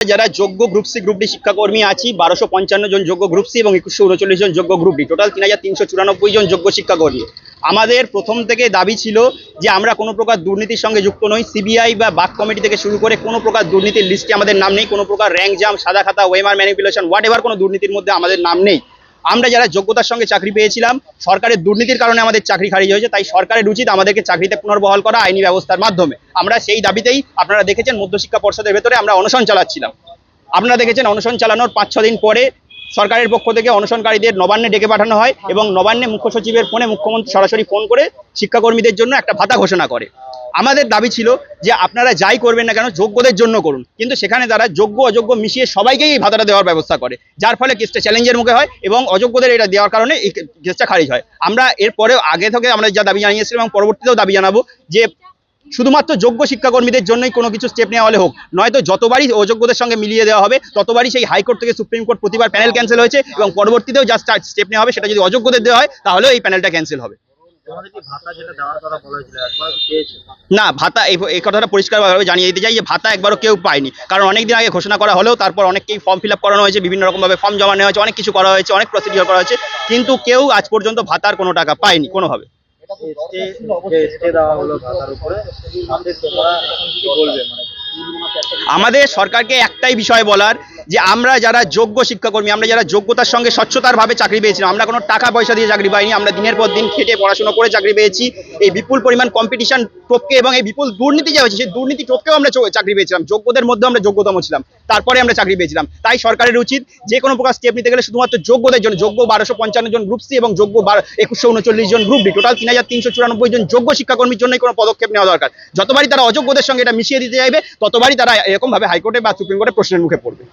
যারা যোগ্য group C group D শিক্ষাকর্মী আছি, বারোশো পঞ্চান্ন জন যোগ্য গ্রুপ সি এবং একুশশো উনচল্লিশ জন যোগ্য গ্রুপ ডি টোটাল তিন হাজার তিনশো চুরানব্বই জন যোগ্য শিক্ষাকর্মী। আমাদের প্রথম থেকে দাবি ছিল যে আমরা কোনো প্রকার দুর্নীতির সঙ্গে যুক্ত নই। সিবিআই বা বাক কমিটি থেকে শুরু করে কোনো প্রকার দুর্নীতির লিস্টে আমাদের নাম নেই। কোনো প্রকার র্যাঙ্ক জাম সাদা খাতা ওয়েমার ম্যানিপুলেশন হোয়াট এভার কোনো দুর্নীতির মধ্যে আমাদের নাম নেই। আমরা যারা যোগ্যতার সঙ্গে চাকরি পেয়েছিলাম, সরকারের দুর্নীতির কারণে আমাদের চাকরি খারিজ হয়েছে, তাই সরকারের উচিত আমাদেরকে চাকরিতে পুনর্বহাল করা আইনি ব্যবস্থার মাধ্যমে। আমরা সেই দাবিতেই আপনারা দেখেছেন মধ্যশিক্ষা পর্ষদের ভেতরে আমরা অনশন চালাচ্ছিলাম। আপনারা দেখেছেন অনশন চালানোর পাঁচ ছ দিন পরে সরকারের পক্ষ থেকে অনশনকারীদের নবান্নে ডেকে পাঠানো হয় এবং নবান্নে মুখ্য সচিবের ফোনে মুখ্যমন্ত্রী সরাসরি ফোন করে শিক্ষাকর্মীদের জন্য একটা ভাতা ঘোষণা করে। আমাদের দাবি ছিল যে আপনারা যাই করবেন না কেন যোগ্যদের জন্য করুন। কিন্তু সেখানে তারা যোগ্য অযোগ্য মিশিয়ে সবাইকেই এই ভাতাটা দেওয়ার ব্যবস্থা করে। যার ফলে কেসটা চ্যালেঞ্জের মুখে হয় এবং অযোগ্যদের এটা দেওয়ার কারণে এই কেসটা খারিজ হয়। আমরা এরপরে আগে থেকে আমরা যা দাবি জানিয়েছিলাম এবং পরবর্তীতেও দাবি জানাব যে শুধুমাত্র যোগ্য শিক্ষাকর্মীদের জন্যই কোনো কিছু স্টেপ নেওয়া হলে হোক, নয়তো যতবারই অযোগ্যদের সঙ্গে মিলিয়ে দেওয়া হবে, ততবারই সেই হাইকোর্ট থেকে সুপ্রিম কোর্ট প্রতিবার প্যানেল ক্যান্সেল হয়েছে এবং পরবর্তীতেও যা স্টেপ নেওয়া হবে সেটা যদি অযোগ্যদের দেওয়া হয়, তাহলেও এই প্যানেলটা ক্যান্সেল হবে। তোমাদের কি ভাতা যেটা দেওয়ার কথা বলা হয়েছিল একবার কি পেয়েছে? না ভাতা এই কথাটা পরিষ্কারভাবে জানিয়ে দিতে চাই যে ভাতা একবারও কেউ পায়নি। কারণ অনেক দিন আগে ঘোষণা করা হলেও তারপর অনেককেই ফর্ম ফিল আপ করানো হয়েছে বিভিন্ন রকমভাবে ফর্ম জমা নেওয়া হয়েছে অনেক কিছু করা হয়েছে অনেক প্রসিডিওর করা হয়েছে কিন্তু কেউ আজ পর্যন্ত ভাতার কোনো টাকা পায়নি কোনোভাবে। স্টে যে স্টে দেওয়া হলো ভাতার উপরে। তাতে তোমরা কি বলবে মানে আমাদের সরকারকে একটাই বিষয় বলার যে আমরা যারা যোগ্য শিক্ষাকর্মী, আমরা যারা যোগ্যতার সঙ্গে স্বচ্ছতার ভাবে চাকরি পেয়েছিলাম, আমরা কোনো টাকা পয়সা দিয়ে চাকরি পাইনি, আমরা দিনের পর দিন খেটে পড়াশোনা করে চাকরি পেয়েছি। এই বিপুল পরিমাণ কম্পিটিশন টপকে এবং এই বিপুল দুর্নীতি যা হয়েছে, সেই দুর্নীতি টপকেও আমরা চাকরি পেয়েছিলাম। যোগ্যদের মধ্যে আমরা যোগ্যতম ছিলাম। তারপরে আমরা চাকরি পেয়েছিলাম। তাই সরকারের উচিত যে কোনো প্রকার স্টেপ নিতে গেলে শুধুমাত্র যোগ্যদের জন্য, যোগ্য বারোশো পঞ্চান্ন জন গ্রুপ সি এবং যোগ্য একুশশো উনচল্লিশ জন গ্রুপ ডি টোটাল তিন হাজার তিনশো চুরানব্বই জন যোগ্য শিক্ষাকর্মীর জন্যই কোনো পদক্ষেপ নেওয়া দরকার। যতবারই তারা অযোগ্যদের সঙ্গে এটা মিশিয়ে দিতে চাইবে, ততবারই তারা এরকমভাবে হাইকোর্টে বা সুপ্রিম কোর্টে প্রশ্নের মুখে পড়বে।